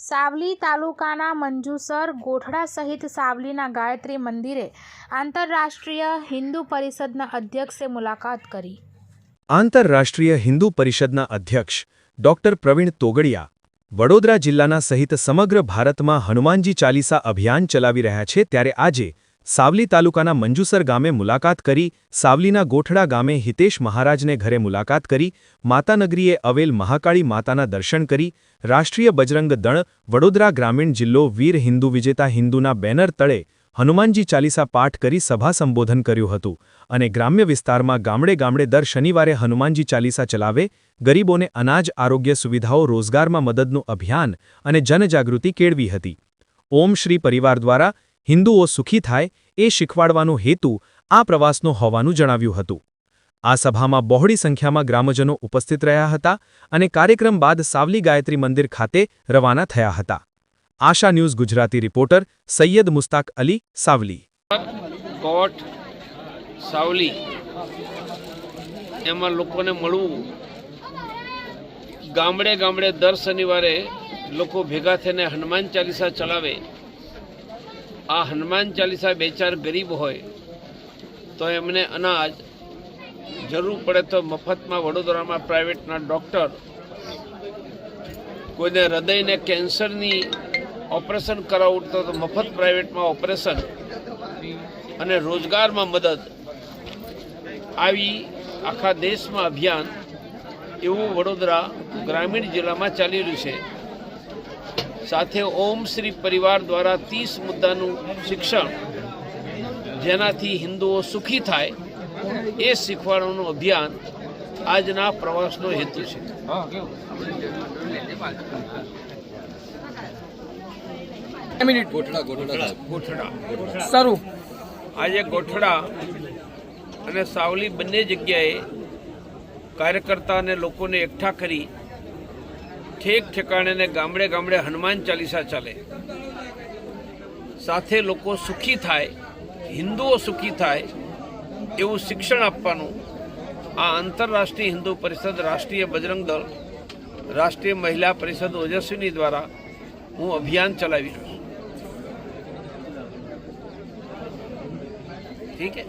સાવલી તાલુકાના મંજુસર ગોઠડા સહિત સાવલીના ગાયત્રી મંદિરે આંતરરાષ્ટ્રીય હિન્દુ પરિષદના અધ્યક્ષે મુલાકાત કરી. આંતરરાષ્ટ્રીય હિન્દુ પરિષદના અધ્યક્ષ ડોક્ટર પ્રવીણ તોગડિયા વડોદરા જિલ્લાના સહિત સમગ્ર ભારતમાં હનુમાનજી ચાલીસા અભિયાન ચલાવી રહ્યા છે, ત્યારે આજે સાવલી તાલુકાના મંજુસર ગામે મુલાકાત કરી, સાવલીના ગોઠડા ગામે હિતેશ મહારાજને ઘરે મુલાકાત કરી, માતાનગરીએ અવેલ મહાકાળી માતાના દર્શન કરી, રાષ્ટ્રીય બજરંગ દળ, વડોદરા ગ્રામીણ જિલ્લો વીર હિન્દુ વિજેતા હિન્દુના બેનર તળે હનુમાનજી ચાલીસા પાઠ કરી સભા સંબોધન કર્યું હતું અને ગ્રામ્ય વિસ્તારમાં ગામડે ગામડે દર શનિવારે હનુમાનજી ચાલીસા ચલાવે, ગરીબોને અનાજ, આરોગ્ય સુવિધાઓ, રોજગારમાં મદદનું અભિયાન અને જનજાગૃતિ કેળવી હતી. ઓમ શ્રી પરિવાર દ્વારા હિન્દુઓ સુખી થાય એ શીખવાડવાનો હેતુ આ પ્રવાસનો હોવાનું જણાવ્યું હતું. આ સભામાં બહોળી સંખ્યામાં ગ્રામજનો ઉપસ્થિત રહ્યા હતા અને કાર્યક્રમ બાદ સાવલી ગાયત્રી મંદિર ખાતે રવાના થયા હતા. Asha news Gujarati reporter Sayed Mushtaq Ali, Savli. કોટ એમાં લોકોને મળવું. ગામડે ગામડે દર શનિવારે લોકો ભેગા થઈને હનુમાન ચાલીસા ચલાવે. આ હનુમાન ચાલીસા બે ચાર ગરીબ હોય, તો એમને અનાજ જરૂર પડે તો મફતમાં વડોદરામાં પ્રાઇવેટના ડૉક્ટર કોઈને હૃદયને કેન્સરની ઓપરેશન કરાવવું તો મફત પ્રાઇવેટમાં ઓપરેશન અને રોજગારમાં મદદ આવી આખા દેશમાં અભિયાન એવું વડોદરા ગ્રામીણ જિલ્લામાં ચાલી રહ્યું છે. સાથે ઓમ શ્રી પરિવાર દ્વારા ત્રીસ મુદ્દાનું શિક્ષણ જેનાથી હિન્દુઓ સુખી થાય એ શીખવાડવાનું અભિયાન આજના પ્રવાસનો હેતુ છે. શરૂ આજે ગોઠડા અને સાવલી બંને જગ્યાએ કાર્યકર્તા અને લોકોને એકઠા કરી ઠેક ઠેકાણે ને ગામડે ગામડે હનુમાન ચાલીસા ચાલે. સાથે લોકો સુખી થાય, હિન્દુઓ સુખી થાય એવું શિક્ષણ આપવાનું આ આંતરરાષ્ટ્રીય હિન્દુ પરિષદ રાષ્ટ્રીય બજરંગ દળ, રાષ્ટ્રીય મહિલા પરિષદ ઓજસ્વીની દ્વારા હું અભિયાન ચલાવી રહ્યો છું. ઠીક હે